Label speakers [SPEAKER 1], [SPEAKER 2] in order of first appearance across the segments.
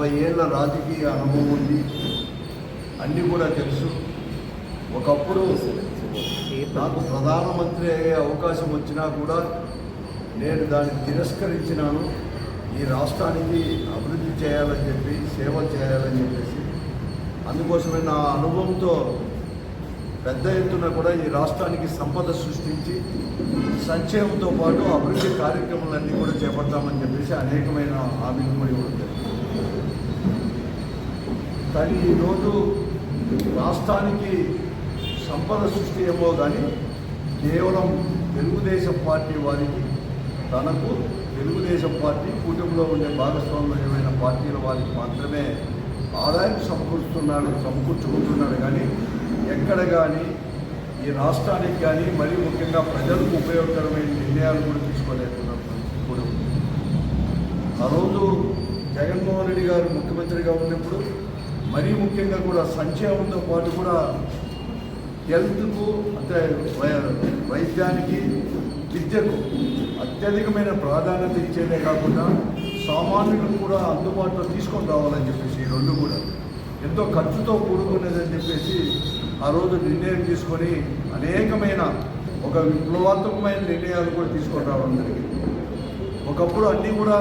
[SPEAKER 1] ఏళ్ళ రాజకీయ అనుభవం ఉంది. అన్నీ కూడా తెలుసు. ఒకప్పుడు నాకు ప్రధానమంత్రి అయ్యే అవకాశం వచ్చినా కూడా నేను దాన్ని తిరస్కరించినాను. ఈ రాష్ట్రానికి అభివృద్ధి చేయాలని చెప్పి సేవ చేయాలని చెప్పేసి. అందుకోసమే నా అనుభవంతో పెద్ద ఎత్తున కూడా ఈ రాష్ట్రానికి సంపద సృష్టించి సంక్షేమంతో పాటు అభివృద్ధి కార్యక్రమాలన్నీ కూడా చేపడతామని చెప్పేసి అనేకమైన హామీలు కూడా ఇవ్వడం జరిగింది. కానీ ఈరోజు రాష్ట్రానికి సంపద సృష్టి ఏమో కానీ కేవలం తెలుగుదేశం పార్టీ వారికి తనకు తెలుగుదేశం పార్టీ కూటమిలో ఉండే భాగస్వామ్యమైన పార్టీల వారికి మాత్రమే ఆదాయం సమకూరుస్తున్నాడు సమకూర్చుకుంటున్నాడు కానీ ఎక్కడ కానీ ఈ రాష్ట్రానికి కానీ మరీ ముఖ్యంగా ప్రజలకు ఉపయోగకరమైన నిర్ణయాలు కూడా తీసుకోలేకున్నారు ఇప్పుడు ఆ రోజు జగన్మోహన్ రెడ్డి గారు ముఖ్యమంత్రిగా ఉన్నప్పుడు మరీ ముఖ్యంగా కూడా సంక్షేమంతో పాటు కూడా హెల్త్కు అంటే వై- వైద్యానికి విద్యకు అత్యధికమైన ప్రాధాన్యత ఇచ్చేదే కాకుండా సామాన్యులకు కూడా అందుబాటులో తీసుకొని రావాలని చెప్పేసి ఈ రెండు కూడా. ఎంతో ఖర్చుతో కూడుకునేదని చెప్పేసి ఆ రోజు నిర్ణయం తీసుకొని అనేకమైన ఒక విప్లవాత్మకమైన నిర్ణయాలు కూడా తీసుకొని రావడం జరిగింది. ఒకప్పుడు అన్నీ కూడా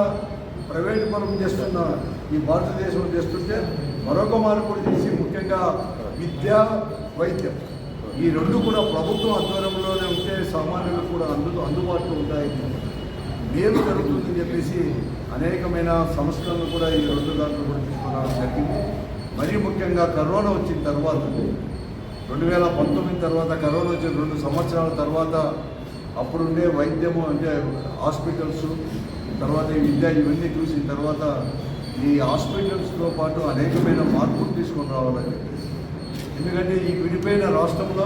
[SPEAKER 1] ప్రైవేట్ మనం చేస్తున్న ఈ భారతదేశంలో చేస్తుంటే మరొక మార్పుడు చేసి ముఖ్యంగా విద్య వైద్యం. ఈ రెండు కూడా ప్రభుత్వం ఆధ్వర్యంలోనే ఉంటే సామాన్యులకు కూడా అందు అందుబాటులో ఉంటాయి మేలు జరుగుతుందని చెప్పేసి అనేకమైన సంస్థలను కూడా ఈ రెండు దాంట్లో కూడా తీసుకురావడం జరిగింది. మరీ ముఖ్యంగా కరోనా వచ్చిన తర్వాత రెండు వేల పంతొమ్మిది తర్వాత కరోనా వచ్చిన రెండు సంవత్సరాల తర్వాత అప్పుడుండే వైద్యము అంటే హాస్పిటల్స్ తర్వాత ఈ విద్య ఇవన్నీ చూసిన తర్వాత ఈ హాస్పిటల్స్తో పాటు అనేకమైన మార్పులు తీసుకొని రావాలని ఎందుకంటే ఈ విడిపోయిన రాష్ట్రంలో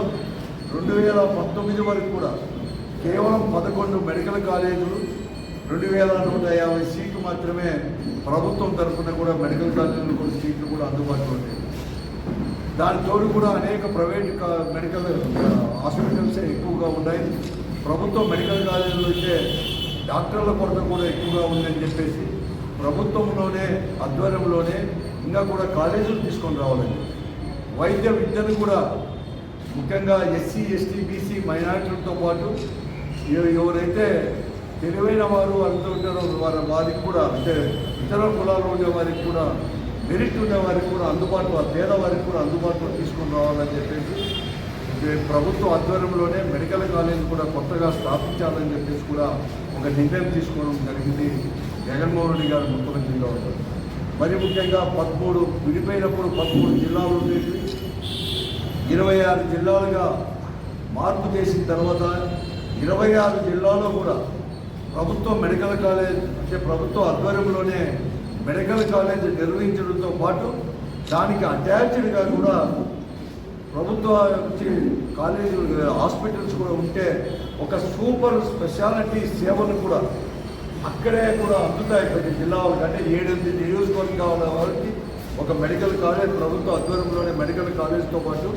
[SPEAKER 1] రెండు వేల పంతొమ్మిది వరకు కూడా కేవలం పదకొండు మెడికల్ కాలేజీలు రెండు వేల నూట యాభై సీట్లు మాత్రమే ప్రభుత్వం తరఫున కూడా మెడికల్ కాలేజీలు కొన్ని సీట్లు కూడా అందుబాటులో ఉన్నాయి. దాని తోడు కూడా అనేక ప్రైవేట్ కా- మెడికల్ హాస్పిటల్సే ఎక్కువగా ఉన్నాయి. ప్రభుత్వ మెడికల్ కాలేజీలో అయితే డాక్టర్ల కొరత కూడా ఎక్కువగా ఉందని చెప్పేసి ప్రభుత్వంలోనే ఆధ్వర్యంలోనే ఇంకా కూడా కాలేజీలు తీసుకొని రావాలని వైద్య విద్యను కూడా ముఖ్యంగా ఎస్సీ ఎస్టీ బీసీ మైనార్టీలతో పాటు ఎవరైతే తెలివైన వారు అంటూ ఉంటారో వారి వారికి కూడా అంటే ఇతర కులాలు ఉండే వారికి కూడా మెరిట్ ఉండే వారికి కూడా అందుబాటులో పేదవారికి కూడా అందుబాటులో తీసుకొని రావాలని చెప్పేసి ప్రభుత్వ ఆధ్వర్యంలోనే మెడికల్ కాలేజ్ కూడా కొత్తగా స్థాపించాలని చెప్పేసి కూడా ఒక నిర్ణయం తీసుకోవడం జరిగింది. జగన్మోహన్ రెడ్డి గారు ముఖ్యమంత్రిగా ఉన్నారు. మరి ముఖ్యంగా పదమూడు విడిపోయినప్పుడు పదమూడు జిల్లాలు ఉండేవి. ఇరవై ఆరు జిల్లాలుగా మార్పు చేసిన తర్వాత ఇరవై ఆరు జిల్లాలో కూడా ప్రభుత్వ మెడికల్ కాలేజ్ అంటే ప్రభుత్వ ఆధ్వర్యంలోనే మెడికల్ కాలేజ్ నిర్వహించడంతో పాటు దానికి అటాచ్డ్గా కూడా ప్రభుత్వ వచ్చి కాలేజీలు హాస్పిటల్స్ కూడా ఉంటే ఒక సూపర్ స్పెషాలిటీ సేవలు కూడా అక్కడే కూడా అందుతాయి ప్రతి జిల్లా వాళ్ళకి అంటే ఏడెనిమిది నియోజకవర్గాల వారికి ఒక మెడికల్ కాలేజ్ ప్రభుత్వ ఆధ్వర్యంలోనే మెడికల్ కాలేజ్తో పాటు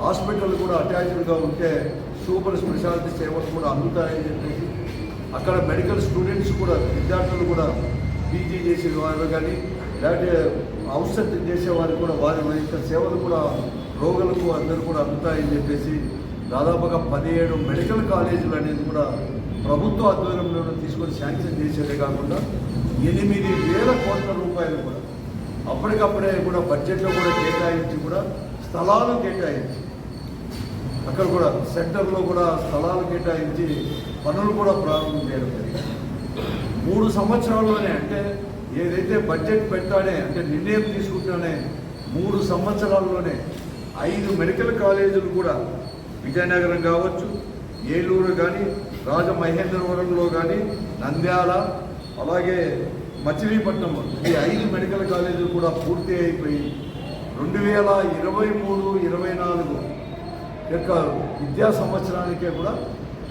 [SPEAKER 1] హాస్పిటల్ కూడా అటాచ్డ్గా ఉంటే సూపర్ స్పెషాలిటీ సేవలు కూడా అందుతాయని చెప్పేసి అక్కడ మెడికల్ స్టూడెంట్స్ కూడా విద్యార్థులు కూడా పీజీ చేసే వారు కానీ లేకపోతే ఔషధం చేసేవారు కూడా వారి యొక్క సేవలు కూడా రోగులకు అందరూ కూడా అందుతాయని చెప్పేసి దాదాపుగా పదిహేడు మెడికల్ కాలేజీలు అనేది కూడా ప్రభుత్వ ఆధ్వర్యంలో తీసుకొని శాంక్షన్ చేసేదే కాకుండా ఎనిమిది వేల కోట్ల రూపాయలు కూడా అప్పటికప్పుడే కూడా బడ్జెట్లో కూడా కేటాయించి కూడా స్థలాలు కేటాయించి అక్కడ కూడా సెంటర్లో కూడా స్థలాలు కేటాయించి పనులు కూడా ప్రారంభం చేయడం జరిగింది. మూడు సంవత్సరాల్లోనే అంటే ఏదైతే బడ్జెట్ పెట్టానే అంటే నిర్ణయం తీసుకుంటానే మూడు సంవత్సరాల్లోనే ఐదు మెడికల్ కాలేజీలు కూడా విజయనగరం కావచ్చు ఏలూరు కానీ రాజమహేంద్రవరంలో కానీ నంద్యాల అలాగే మచిలీపట్నం ఈ ఐదు మెడికల్ కాలేజీలు కూడా పూర్తి అయిపోయి రెండు వేల ఇరవై మూడు ఇరవై నాలుగు యొక్క విద్యా సంవత్సరానికే కూడా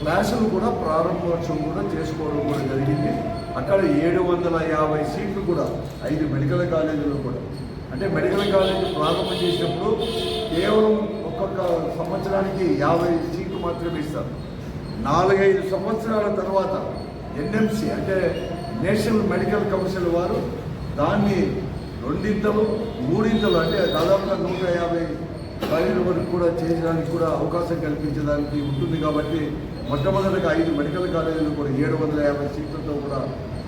[SPEAKER 1] క్లాసులు కూడా ప్రారంభోత్సవం కూడా చేసుకోవడం కూడా జరిగింది. అక్కడ ఏడు వందల యాభై సీట్లు కూడా ఐదు మెడికల్ కాలేజీలు కూడా అంటే మెడికల్ కాలేజీ ప్రారంభం చేసినప్పుడు కేవలం ఒక్కొక్క సంవత్సరానికి యాభై సీట్లు మాత్రమే ఇస్తారు. నాలుగైదు సంవత్సరాల తర్వాత ఎన్ఎంసి అంటే నేషనల్ మెడికల్ కౌన్సిల్ వారు దాన్ని రెండింతలు మూడింతలు అంటే దాదాపుగా నూట యాభై ఫైళ్ళ వరకు కూడా చేయడానికి కూడా అవకాశం కల్పించడానికి ఉంటుంది కాబట్టి మొట్టమొదటిగా ఐదు మెడికల్ కాలేజీలు కూడా ఏడు వందల యాభై సీట్లతో కూడా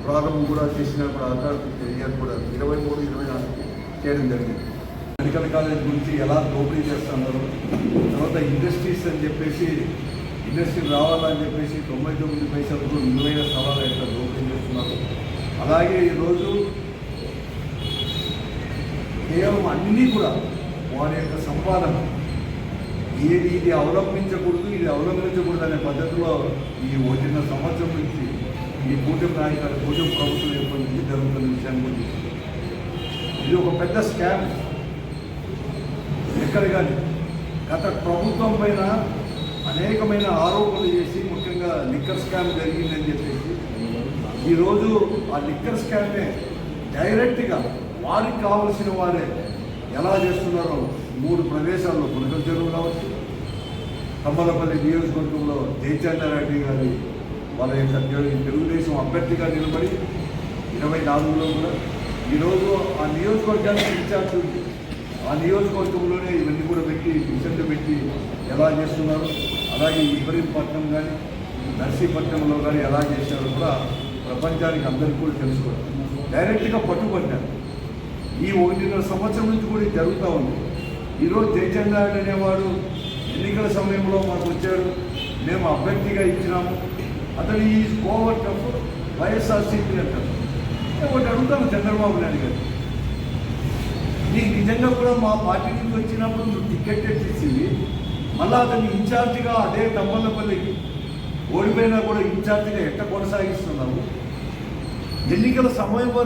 [SPEAKER 1] ప్రారంభం కూడా చేసిన కూడా అధికారులు ఇయర్ కూడా. ఇరవై మూడు ఇరవై నాలుగు. చేయడం జరిగింది. మెడికల్ కాలేజ్ గురించి ఎలా దోపిడీ చేస్తున్నారు? తర్వాత ఇండస్ట్రీస్ అని చెప్పేసి ఇండస్ట్రీ రావాలని చెప్పేసి తొంభై తొమ్మిది పైసలకు నిలువైన స్థలాలు ఎంత దోపిడీ చేస్తున్నారు. అలాగే ఈరోజు కేవలం అన్నీ కూడా వారి యొక్క సంపాదన. ఏది ఇది అవలంబించకూడదు ఇది అవలంబించకూడదు అనే పద్ధతిలో ఈ వచ్చిన సంవత్సరం నుంచి ఈ కూటమి నాయకులు కూటమి ప్రభుత్వం ఎప్పటి జరుగుతున్న విషయాన్ని గురించి. ఇది ఒక పెద్ద స్కామ్. ఎక్కడ కానీ. గత ప్రభుత్వం పైన అనేకమైన ఆరోపణలు చేసి ముఖ్యంగా లిక్కర్ స్కామ్ జరిగిందని చెప్పేసి ఈరోజు ఆ లిక్కర్ స్కామ్నే డైరెక్ట్గా వారికి కావలసిన వారే ఎలా చేస్తున్నారో మూడు ప్రదేశాల్లో పునకల చెరువు కావచ్చు. కమ్మలపల్లి నియోజకవర్గంలో జయచంద్రారెడ్డి గారి వాళ్ళ యొక్క తెలుగుదేశం అభ్యర్థిగా నిలబడి ఇరవై నాలుగులో కూడా ఈరోజు ఆ నియోజకవర్గానికి ఇన్ఛార్జ్ ఉంది. ఆ నియోజకవర్గంలోనే ఇవన్నీ కూడా పెట్టి మిషన్లు పెట్టి ఎలా చేస్తున్నారు? అలాగే ఇబ్రహీంపట్నం కానీ నర్సీపట్నంలో కానీ ఎలా చేశారో కూడా ప్రపంచానికి అందరికీ కూడా తెలుసుకోవడం డైరెక్ట్గా పట్టుబడ్డారు. ఈ ఒకటిన్నర సంవత్సరం నుంచి కూడా జరుగుతూ ఉంది. ఈరోజు జయచంద్రారెడ్డి అనేవాడు ఎన్నికల సమయంలో మాకు వచ్చాడు. మేము అభ్యర్థిగా ఇచ్చినాము. అతను ఈ కోవర్ టఫ్ వైఎస్ఆర్సీపీ అంటారు. ఒకటి అడుగుతాను చంద్రబాబు నాయుడు గారు. నీకు నిజంగా కూడా మా పార్టీ నుంచి వచ్చినప్పుడు నువ్వు టికెట్ ఎట్టేసింది మళ్ళా అతన్ని ఇన్ఛార్జిగా అదే తమ్మలపల్లికి ఓడిపోయినా కూడా ఇన్ఛార్జిగా ఎట్ట కొనసాగిస్తున్నావు? ఎన్నికల సమయం వరకు